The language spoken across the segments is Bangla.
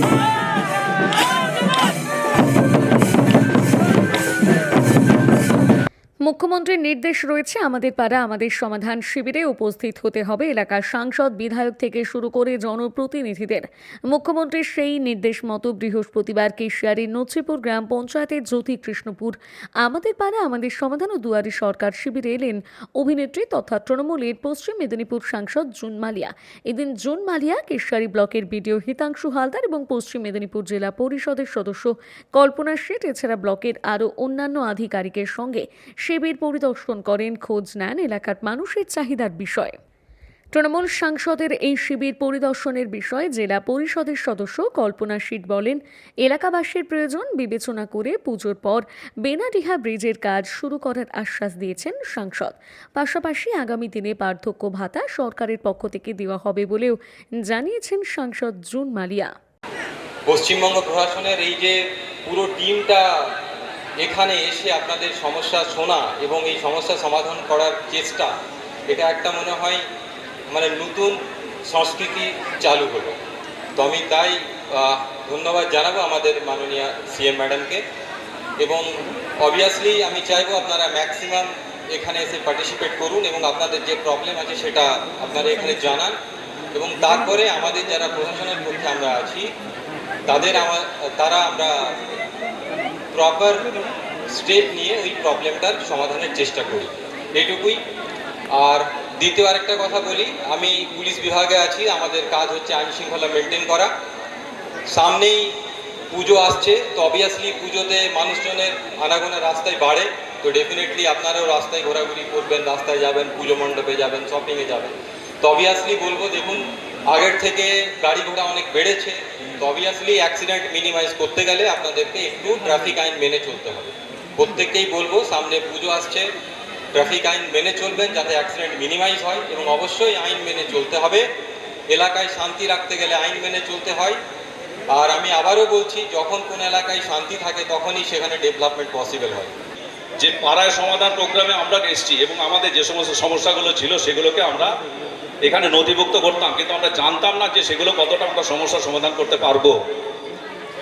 Woo! মুখ্যমন্ত্রীর নির্দেশ রয়েছে আমাদের পাড়া, আমাদের সমাধান শিবিরে উপস্থিত হতে হবে। এলাকার সাংসদ, বিধায়ক থেকে শুরু করে জনপ্রতিনিধিদের। মুখ্যমন্ত্রীর সেই নির্দেশ মতো বৃহস্পতিবার কেশিয়ারির নছিপুর গ্রাম পঞ্চায়েতের জ্যোতি কৃষ্ণপুর, আমাদের পাড়া, আমাদের সমাধান ও দুয়ারি সরকার শিবিরে এলেন অভিনেত্রী তথা তৃণমূলের পশ্চিম মেদিনীপুর সাংসদ জুন মালিয়া। এদিন জুন মালিয়া কেশিয়ারি ব্লকের বিডিও হিতাংশু হালদার এবং পশ্চিম মেদিনীপুর জেলা পরিষদের সদস্য কল্পনা শেঠ, এছাড়া ব্লকের আরও অন্যান্য আধিকারিকের সঙ্গে শিবির পরিদর্শন করেন, খোঁজ নেন এলাকার মানুষের চাহিদার বিষয়ে। তৃণমূল সাংসদের এই শিবির পরিদর্শনের বিষয়ে জেলা পরিষদের সদস্য কল্পনা শীত বলেন, এলাকাবাসীর প্রয়োজন বিবেচনা করে পুজোর পর বেনাডিহা ব্রিজের কাজ শুরু করার আশ্বাস দিয়েছেন সাংসদ। পাশাপাশি আগামী দিনে পার্থক্য ভাতা সরকারের পক্ষ থেকে দেওয়া হবে বলেও জানিয়েছেন সাংসদ জুন মালিয়া। পশ্চিমবঙ্গ প্রশাসনের এই যে পুরো টিমটা এখানে এসে আপনাদের সমস্যা শোনা এবং এই সমস্যা সমাধান করার চেষ্টা, এটা একটা মনে হয় মানে নতুন সংস্কৃতি চালু হলো। তো আমি তাই ধন্যবাদ জানাব আমাদের মাননীয় সিএম ম্যাডামকে এবং অবভিয়াসলি আমি চাইব আপনারা ম্যাক্সিমাম এখানে এসে পার্টিসিপেট করুন এবং আপনাদের যে প্রবলেম আছে সেটা আপনারা এখানে জানান এবং তারপরে আমাদের যারা প্রশাসনের পক্ষে আমরা আছি, তাদের আমার তারা আমরা প্রপার স্টেপ নিয়ে ওই প্রবলেমটার সমাধানের চেষ্টা করি। এইটুকুই আর দ্বিতীয় আরেকটা কথা বলি, আমি পুলিশ বিভাগে আছি, আমাদের কাজ হচ্ছে আইন শৃঙ্খলা মেনটেন করা। সামনেই পুজো আসছে, তো অবভিয়াসলি পুজোতে মানুষজনের আনাগোনা রাস্তায় বাড়ে, তো ডেফিনেটলি আপনারাও রাস্তায় ঘোরাঘুরি করবেন, রাস্তায় যাবেন, পুজো মণ্ডপে যাবেন শপিংয়ে যাবেন। অবভিয়াসলি বলব, দেখুন, আগের থেকে গাড়ি ঘোড়া অনেক বেড়েছে, তো অবভিয়াসলি অ্যাক্সিডেন্ট মিনিমাইজ করতে গেলে আপনাদেরকে একটু ট্রাফিক আইন মেনে চলতে হবে। প্রত্যেককেই বলব, সামনে পুজো আসছে ট্রাফিক আইন মেনে চলবেন যাতে অ্যাক্সিডেন্ট মিনিমাইজ হয় এবং অবশ্যই আইন মেনে চলতে হবে। এলাকায় শান্তি রাখতে গেলে আইন মেনে চলতে হয়। আর আমি আবারও বলছি, যখন কোন এলাকায় শান্তি থাকে তখনই সেখানে ডেভেলপমেন্ট পসিবল হয়। যে পাড়ায় সমাধান প্রোগ্রামে আমরা এসেছি এবং আমাদের যে সমস্ত সমস্যাগুলো ছিল সেগুলোকে আমরা এখানে নথিভুক্ত করতাম, কিন্তু আমরা জানতাম না যে সেগুলো কতটা আমরা সমস্যার সমাধান করতে পারব।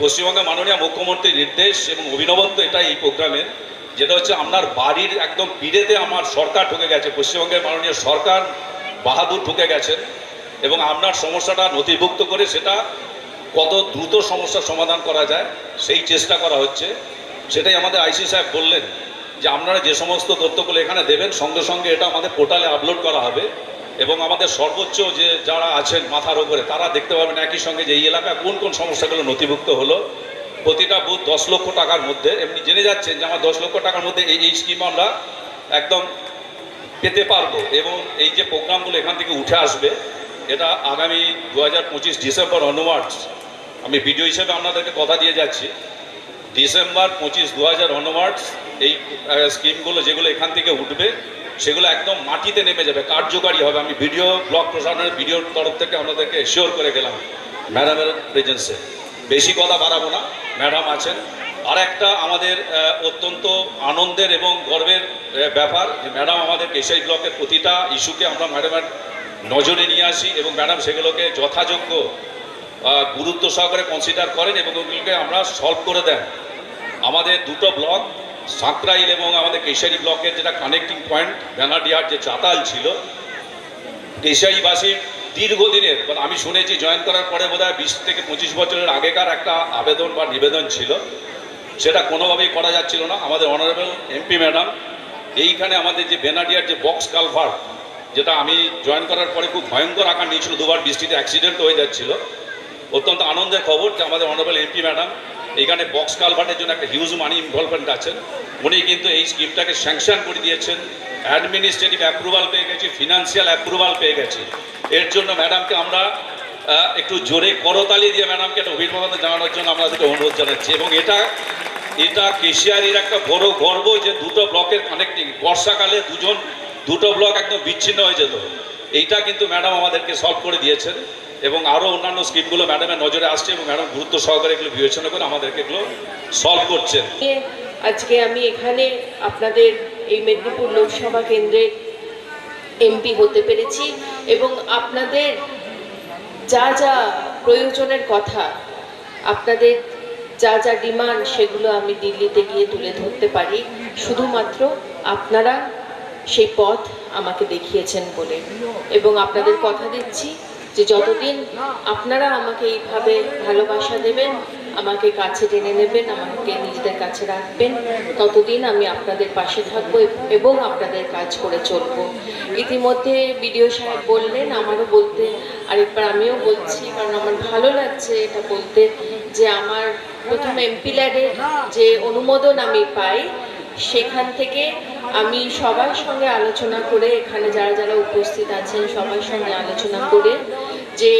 পশ্চিমবঙ্গের মাননীয় মুখ্যমন্ত্রীর নির্দেশ এবং অভিনবত্ব এটা এই প্রোগ্রামের যেটা হচ্ছে আপনার বাড়ির একদম পিড়েতে আমার সরকার ঢুকে গেছে, পশ্চিমবঙ্গের মাননীয় সরকার বাহাদুর ঢুকে গেছেন এবং আপনার সমস্যাটা নথিভুক্ত করে সেটা কত দ্রুত সমস্যার সমাধান করা যায়, সেই চেষ্টা করা হচ্ছে। সেটাই আমাদের আইসি সাহেব বললেন যে আপনারা যে সমস্ত তথ্যগুলো এখানে দেবেন, সঙ্গে সঙ্গে এটা আমাদের পোর্টালে আপলোড করা হবে। এবং আমাদের সর্বোচ্চ যে যারা আছেন মাথার উপরে, তারা দেখতে পাবেন একই সঙ্গে যে এই এলাকায় কোন কোন সমস্যাগুলো নথিভুক্ত হলো। প্রতিটা বুথ দশ লক্ষ টাকার মধ্যে। এমনি জেনে যাচ্ছেন যে আমার দশ লক্ষ টাকার মধ্যে এই এই স্কিম আমরা একদম পেতে পারব এবং এই যে প্রোগ্রামগুলো এখান থেকে উঠে আসবে, এটা আগামী দু হাজার পঁচিশ ডিসেম্বর অনওয়ার্ডস আমি ভিডিও হিসেবে আপনাদেরকে কথা দিয়ে যাচ্ছি। ডিসেম্বর পঁচিশ দু হাজার অনওয়ার্ডস এই স্কিমগুলো যেগুলো এখান থেকে উঠবে, সেগুলো একদম মাটিতে নেমে যাবে, কার্যকারী হবে। আমি ভিডিও ব্লক প্রশাসনের ভিডিওর তরফ থেকে আপনাদেরকে এশিওর করে গেলাম ম্যাডামের প্রেজেন্সে বেশি কথা বাড়াবো না, ম্যাডাম আছেন। আর একটা আমাদের অত্যন্ত আনন্দের এবং গর্বের ব্যাপার যে ম্যাডাম আমাদের কেশাই ব্লকের প্রতিটা ইস্যুকে আমরা ম্যাডামের নজরে নিয়ে আসি এবং ম্যাডাম সেগুলোকে যথাযোগ্য গুরুত্ব সহকারে কনসিডার করেন এবং ওগুলোকে আমরা সলভ করে দেন। আমাদের দুটো ব্লক সাঁকরাইল এবং আমাদের কেশারি ব্লকের যেটা কানেক্টিং পয়েন্ট ব্যানারডিহার যে চাতাল ছিল, কেশারিবাসীর দীর্ঘদিনের মানে আমি শুনেছি জয়েন করার পরে বোধ হয় বিশ থেকে পঁচিশ বছরের আগেকার একটা আবেদন বা নিবেদন ছিল। সেটা কোনোভাবেই করা যাচ্ছিল না। আমাদের অনারেবল এমপি ম্যাডাম এইখানে আমাদের যে বেনাডিয়ার যে বক্স কালভার্ট যেটা আমি জয়েন করার পরে খুব ভয়ঙ্কর আকার নিয়েছিল, দুবার বৃষ্টিতে অ্যাক্সিডেন্ট হয়ে যাচ্ছিল। অত্যন্ত আনন্দের খবর যে আমাদের অনারেবল এমপি ম্যাডাম এখানে বক্স কালভার্টের জন্য একটা হিউজ মানি ইনভলভমেন্ট আছেন উনি কিন্তু এই স্কিমটাকে স্যাংশন করে দিয়েছেন। অ্যাডমিনিস্ট্রেটিভ অ্যাপ্রুভাল পেয়ে গেছি ফিনান্সিয়াল অ্যাপ্রুভাল পেয়ে গেছি। এর জন্য ম্যাডামকে আমরা একটু জোরে করতালি দিয়ে ম্যাডামকে একটা অভিনন্দন জানানোর জন্য আমরা আমাদেরকে অনুরোধ জানাচ্ছি। এবং এটা এটা কেশিয়ারির একটা বড় গর্ব যে দুটো ব্লকের কানেক্টিং বর্ষাকালে দুজন, দুটো ব্লক একদম বিচ্ছিন্ন হয়ে যেত। এইটা কিন্তু ম্যাডাম আমাদেরকে সলভ করে দিয়েছেন। এবং আরও অন্যান্য স্কিমগুলো ম্যাডামের নজরে আসছে এবং ম্যাডাম গুরুত্ব সহকারে এগুলো বিবেচনা করে আমাদেরকে এগুলো সলভ করছেন। আজকে আমি এখানে আপনাদের এই মেদিনীপুর লোকসভা কেন্দ্রে এমপি হতে পেরেছি এবং আপনাদের যা যা প্রয়োজনের কথা, আপনাদের যা যা ডিমান্ড সেগুলো আমি দিল্লিতে গিয়ে তুলে ধরতে পারি। শুধুমাত্র আপনারা সেই পথ আমাকে দেখিয়েছেন বলে। এবং আপনাদের কথা দিচ্ছি। যে যতদিন আপনারা আমাকে এইভাবে ভালোবাসা দেবেন, আমাকে কাছে টেনে নেবেন, আমাকে নিজেদের কাছে রাখবেন, ততদিন আমি আপনাদের পাশে থাকব এবং আপনাদের কাজ করে চলবো। ইতিমধ্যে বিডিও সাহেব বললেন, আমারও বলতে, আরেকবার আমিও বলছি, কারণ আমার ভালো লাগছে এটা বলতে, যে আমার প্রথম এমপি ল্যাডের যে অনুমোদন আমি পাই সেখান থেকে আমি সবার সঙ্গে আলোচনা করে, এখানে যারা যারা উপস্থিত আছেন সবার সঙ্গে আলোচনা করে যে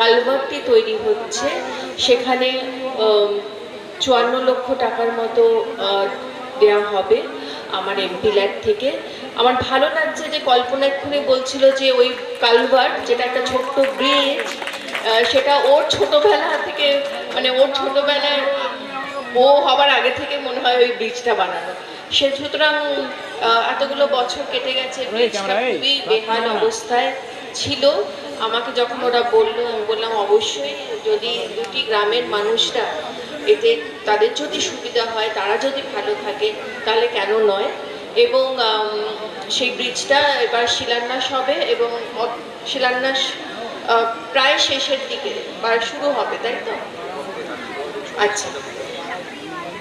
কালভারটি তৈরি হচ্ছে। সেখানে চুয়ান্ন লক্ষ টাকার মতো দেওয়া হবে আমার এমপি ল্যাড থেকে। আমার ভালো লাগছে যে কল্পনা এক্ষুনি বলছিল যে ওই কালভার্ট যেটা একটা ছোট্ট ব্রিজ সেটা ওর ছোটবেলা থেকে মানে ওর ছোটবেলায় ও হবার আগে থেকে হয় ওই ব্রিজটা বানানো। সে সুতরাং এতগুলো বছর কেটে গেছে ব্রিজটা খুবই বেহাল অবস্থায় ছিল। আমাকে যখন ওরা বলল আমি বললাম অবশ্যই যদি দুটি গ্রামের মানুষরা এতে তাদের যদি সুবিধা হয় তারা যদি ভালো থাকে তাহলে কেন নয়? এবং সেই ব্রিজটা এবার শিলান্যাস হবে এবং শিলান্যাস প্রায় শেষের দিকে বা শুরু হবে তাই তো? আচ্ছা।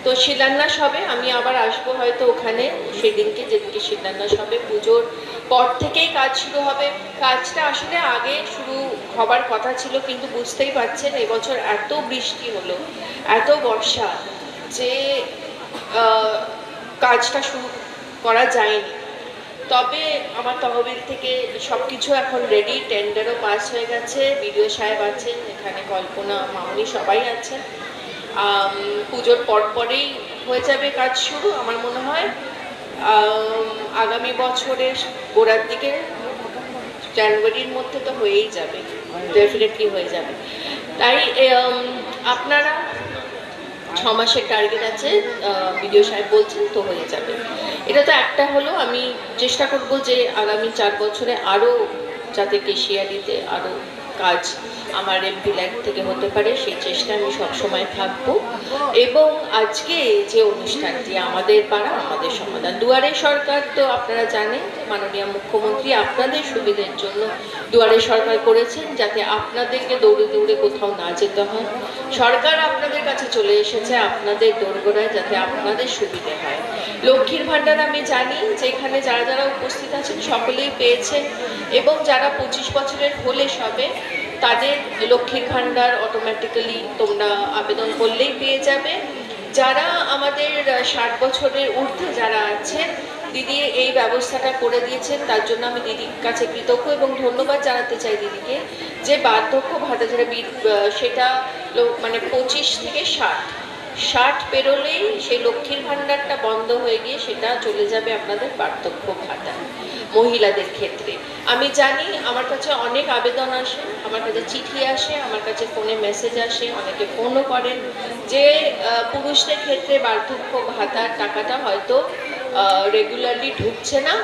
তো শিলান্যাস হবে, আমি আবার আসব হয়তো ওখানে, সেদিনকে যেদিনকে শিলান্যাস হবে, পুজোর পর থেকেই কাজ শুরু হবে। কাজটা আসলে আগে শুরু হবার কথা ছিল, কিন্তু বুঝতেই পারছেন এবছর এত বৃষ্টি হলো, এত বর্ষা যে কাজটা শুরু করা যায়নি। তবে আমার তহবিল থেকে সব কিছু এখন রেডি টেন্ডারও পাস হয়ে গেছে, বিডিও সাহেব আছেন, এখানে কল্পনা, মামনি সবাই আছেন। পুজোর পরপরেই হয়ে যাবে কাজ শুরু, আমার মনে হয়। আগামী বছরের গোড়ার দিকে জানুয়ারির মধ্যে তো হয়েই যাবে ডেফিনেটলি হয়ে যাবে। তাই আপনারা ছ মাসের টার্গেট আছে বিডিও সাহেব বলছেন, তো হয়ে যাবে। এটা তো একটা হলো, আমি চেষ্টা করব যে আগামী চার বছরে আরও যাতে কেশিয়ারিতে আরও কাজ আমার এমপি ল্যাগ থেকে হতে পারে, সেই চেষ্টা আমি সবসময় থাকব। এবং আজকে যে অনুষ্ঠানটি আমাদের পাড়া, আমাদের সমাধান দুয়ারে সরকার তো আপনারা জানেন, মাননীয় মুখ্যমন্ত্রী আপনাদের সুবিধের জন্য দুয়ারে সরকার করেছেন, যাতে আপনাদেরকে দৌড়ে দৌড়ে কোথাও না যেতে হয়। সরকার আপনাদের কাছে চলে এসেছে আপনাদের দোরগোড়ায়, যাতে আপনাদের সুবিধে হয়। লক্ষ্মীর ভাণ্ডার আমি জানি যে এখানে যারা যারা উপস্থিত আছেন সকলেই পেয়েছেন এবং যারা পঁচিশ বছরের হলে সবে, তাদের লক্ষ্মীর ভাণ্ডার অটোমেটিক্যালি তোমরা আবেদন করলেই পেয়ে যাবে। যারা আমাদের ষাট বছরের ঊর্ধ্বে যারা আছেন, দিদি এই ব্যবস্থাটা করে দিয়েছেন, তার জন্য আমি দিদির কাছে কৃতজ্ঞ এবং ধন্যবাদ জানাতে চাই দিদিকে যে বার্ধক্য ভাতা যেটা সেটা মানে পঁচিশ থেকে ষাট। ষাট পেরোলেই সেই লক্ষ্মীর ভাণ্ডারটা বন্ধ হয়ে গিয়ে সেটা চলে যাবে আপনাদের বার্ধক্য ভাতা মহিলাদের ক্ষেত্রে। আমি জানি আমার কাছে অনেক আবেদন আসে, আমার কাছে চিঠি আসে, আমার কাছে ফোনে মেসেজ আসে, অনেকে ফোনও করেন যে পুরুষদের ক্ষেত্রে বার্ধক্য ভাতার টাকাটা হয়তো রেগুলারলি ঢুকছে না।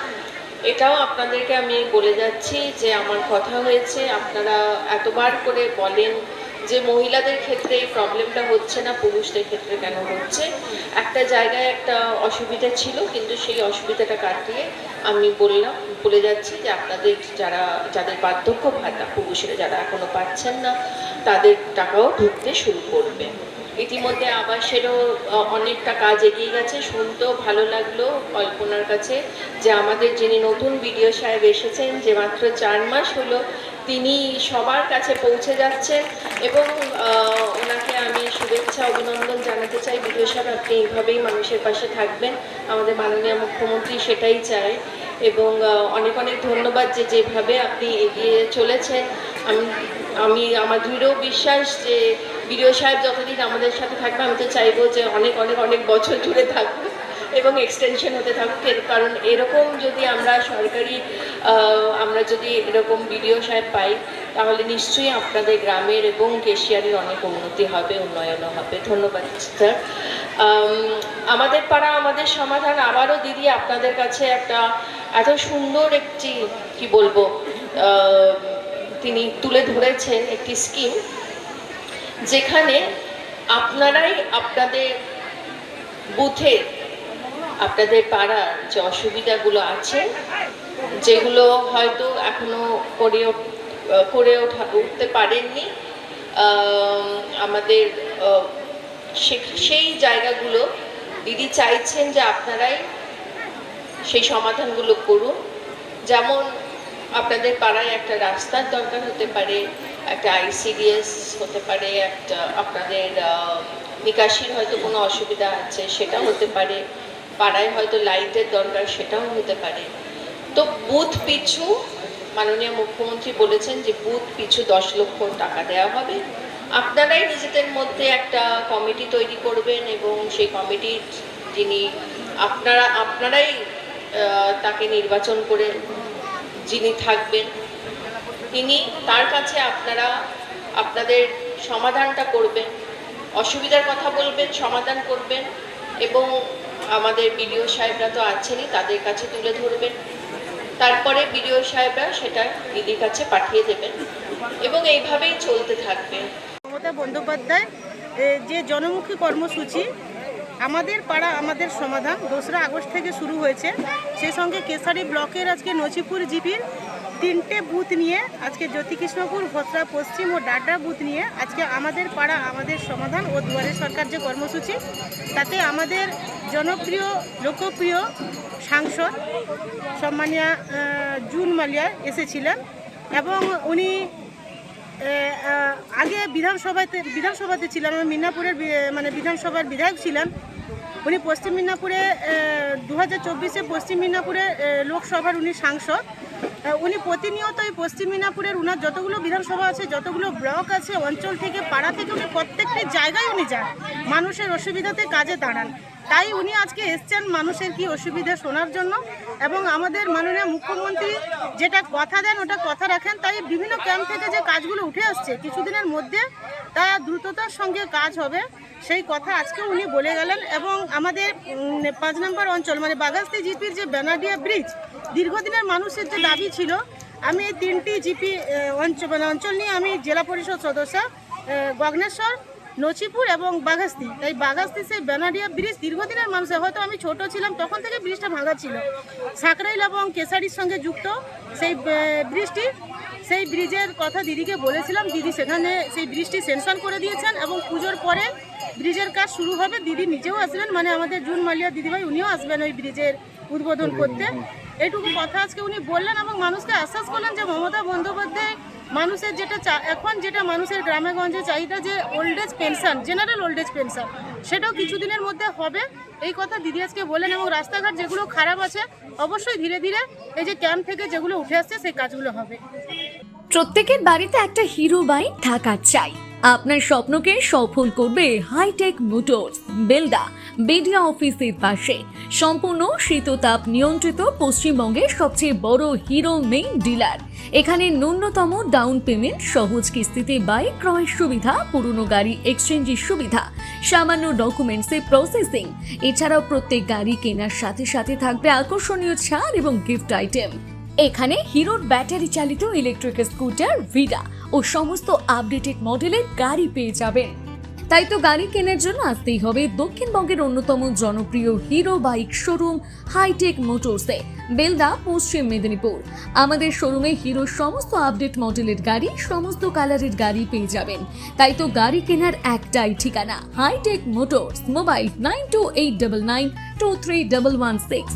এটাও আপনাদেরকে আমি বলে যাচ্ছি যে আমার কথা হয়েছে, আপনারা এতবার করে বলেন যে মহিলাদের ক্ষেত্রে এই প্রবলেমটা হচ্ছে না, পুরুষদের ক্ষেত্রে কেন হচ্ছে? একটা জায়গায় একটা অসুবিধা ছিল, কিন্তু সেই অসুবিধাটা কাটিয়ে আমি বললাম, বলে যাচ্ছি যে আপনাদের যারা, যাদের বার্ধক্য ভাতা, পুরুষেরা যারা এখনও পাচ্ছেন না, তাদের টাকাও ঢুকতে শুরু করবে। ইতিমধ্যে আবাসেরও অনেকটা কাজ এগিয়ে গেছে, শুনতেও ভালো লাগল কল্পনার কাছে যে আমাদের যিনি নতুন বিডিও সাহেব এসেছেন, যে মাত্র চার মাস হলো তিনি সবার কাছে পৌঁছে যাচ্ছেন এবং ওনাকে আমি শুভেচ্ছা, অভিনন্দন জানাতে চাই। বিডিও সাহেব, আপনি এইভাবেই মানুষের পাশে থাকবেন। আমাদের মাননীয় মুখ্যমন্ত্রী সেটাই চায়। এবং অনেক অনেক ধন্যবাদ যে যেভাবে আপনি এগিয়ে চলেছেন। আমি আমি, আমার দৃঢ় বিশ্বাস যে বিডিও সাহেব যতদিন আমাদের সাথে থাকবে, আমি তো চাইব যে অনেক অনেক অনেক বছর জুড়ে থাকবে এবং এক্সটেনশন হতে থাকুক কারণ এরকম যদি আমরা সরকারি আমরা যদি এরকম বিডিও সাহেব পাই, তাহলে নিশ্চয়ই আপনাদের গ্রামের এবং কেশিয়ারির অনেক উন্নতি হবে, উন্নয়নও হবে। ধন্যবাদ স্যার আমাদের পাড়া, আমাদের সমাধান আবারও দিদি আপনাদের কাছে একটা এত সুন্দর একটি, কি বলব তিনি তুলে ধরেছেন একটি স্কিম যেখানে আপনারাই আপনাদের বুথের আপনাদের পাড়ার যে অসুবিধাগুলো আছে, যেগুলো হয়তো এখনও করে করে ওঠা, উঠতে পারেননি আমাদের সেই জায়গাগুলো দিদি চাইছেন যে আপনারাই সেই সমাধানগুলো করুন। যেমন আপনাদের পাড়ায় একটা রাস্তার দরকার হতে পারে, একটা আইসিডিএস হতে পারে, একটা আপনাদের নিকাশির হয়তো কোনো অসুবিধা আছে সেটা হতে পারে। পাড়ায় হয়তো লাইটের দরকার সেটাও হতে পারে। তো বুথ পিছু, মাননীয় মুখ্যমন্ত্রী বলেছেন যে বুথ পিছু দশ লক্ষ টাকা দেওয়া হবে। আপনারাই নিজেদের মধ্যে একটা কমিটি তৈরি করবেন এবং সেই কমিটির যিনি, আপনারা, আপনারাই তাকে নির্বাচন করে যিনি থাকবেন, তিনি তার কাছে আপনারা, আপনাদের সমাধানটা করবেন। অসুবিধার কথা বলবেন, সমাধান করবেন এবং আমাদের বিডিও সাহেবরা তো আছেনই, তাদের কাছে তুলে ধরবেন। তারপরে বিডিও সাহেবরা সেটা দিদির কাছে পাঠিয়ে দেবেন এবং এইভাবেই চলতে থাকবে। মমতা বন্দ্যোপাধ্যায় যে জনমুখী কর্মসূচি, আমাদের পাড়া, আমাদের সমাধান, দোসরা আগস্ট থেকে শুরু হয়েছে। সেই সঙ্গে কেশারি ব্লকের আজকে নচিপুর জিপির তিনটে বুথ নিয়ে আজকে জ্যোতিকৃষ্ণপুর, ভদ্রা, পশ্চিম ও ডাড্ডা বুথ নিয়ে আজকে আমাদের পাড়া, আমাদের সমাধান ও দুয়ারে সরকার যে কর্মসূচি, তাতে আমাদের জনপ্রিয়, লোকপ্রিয় সাংসদ সম্মানিয়া জুন মালিয়া এসেছিলেন এবং উনি আগে বিধানসভাতে বিধানসভাতে ছিলেন মিদনাপুরের মানে বিধানসভার বিধায়ক ছিলেন। উনি পশ্চিম মিদনাপুরে দু হাজার চব্বিশে পশ্চিম মিদনাপুরে লোকসভার উনি সাংসদ। উনি প্রতিনিয়ত এই পশ্চিম মিদনাপুরের উনার যতগুলো বিধানসভা আছে, যতগুলো ব্লক আছে, অঞ্চল থেকে, পাড়া থেকে উনি প্রত্যেকটি জায়গায় উনি যান। মানুষের অসুবিধাতে কাজে দাঁড়ান। তাই উনি আজকে এসছেন মানুষের কি অসুবিধা শোনার জন্য এবং আমাদের মাননীয় মুখ্যমন্ত্রী যেটা কথা দেন, ওটা কথা রাখেন। তাই বিভিন্ন ক্যাম্প থেকে যে কাজগুলো উঠে আসছে, কিছুদিনের মধ্যে তা দ্রুততার সঙ্গে কাজ হবে, সেই কথা আজকে উনি বলে গেলেন। এবং আমাদের পাঁচ নম্বর অঞ্চল মানে বাগাস্তি জিপির যে বেনাডিয়া ব্রিজ দীর্ঘদিনের মানুষের যে দাবি ছিল, আমি এই তিনটি জিপি অঞ্চল মানে অঞ্চল নিয়ে আমি জেলা পরিষদ সদস্য গগনেশ্বর, নচিপুর এবং বাগাস্তি তাই বাগাস্তি সেই বেনাডিয়া ব্রিজ দীর্ঘদিনের মানুষের, হয়তো আমি ছোট ছিলাম, তখন থেকে ব্রিজটা ভাঙা ছিল। সাকরাইল এবং কেশারির সঙ্গে যুক্ত সেই ব্রিজটি, সেই ব্রিজের কথা দিদিকে বলেছিলাম, দিদি সেখানে সেই ব্রিজটি সেনশন করে দিয়েছেন এবং পুজোর পরে ব্রিজের কাজ শুরু হবে। দিদি নিজেও আসবেন মানে আমাদের জুন মালিয়া দিদিভাই, উনিও আসবেন ওই ব্রিজের উদ্বোধন করতে। এইটুকু কথা আজকে উনি বললেন এবং মানুষকে আশ্বাস করলেন যে মমতা বন্দ্যোপাধ্যায় মানুষের যেটা এখন যেটা মানুষের গ্রামে গঞ্জে চাহিদা যে old age pension general old age pension সেটাও কিছুদিনের মধ্যে হবে। এই কথা দিদি আজকে বলেন এবং রাস্তাঘাট যেগুলো খারাপ আছে, অবশ্যই ধীরে ধীরে এই যে ক্যাম্প থেকে যেগুলো উঠে আসছে, সেই কাজগুলো হবে। প্রত্যেকের বাড়িতে একটা হিরো বাইক থাকা চাই। আপনার স্বপ্নকে সফল করবে হাইটেক মোটরস বেলদা বিডিয়া অফিসের পাশে। সম্পূর্ণ শীততাপ নিয়ন্ত্রিত পশ্চিমবঙ্গের সবচেয়ে বড় হিরো মেইন ডিলার। এখানে ন্যূনতম ডাউন পেমেন্ট, সহজ কিস্তিতে বাইক ক্রয়ের সুবিধা, পুরনো গাড়ি এক্সচেঞ্জের সুবিধা, সামান্য ডকুমেন্টসে প্রসেসিং। এছাড়াও প্রত্যেক গাড়ি কেনার সাথে সাথে থাকবে আকর্ষণীয় ছাড় এবং গিফট আইটেম। এখানে হিরোর ব্যাটারি চালিত ইলেকট্রিক স্কুটার ভিডা ও সমস্ত আপডেটেড মডেলের গাড়ি পেয়ে যাবেন। তাই তো গাড়ি কেনার জন্য আসতেই হবে দক্ষিণবঙ্গের অন্যতম জনপ্রিয় হিরো বাইক শোরুম হাইটেক মোটরসে বেলদা, পশ্চিম মেদিনীপুর। আমাদের শোরুমে হিরোর সমস্ত আপডেট মডেলের গাড়ি, সমস্ত কালারের গাড়ি পেয়ে যাবেন। তাই তো গাড়ি কেনার একটাই ঠিকানা hi tech motors mobile nine two eight double nine two three double one six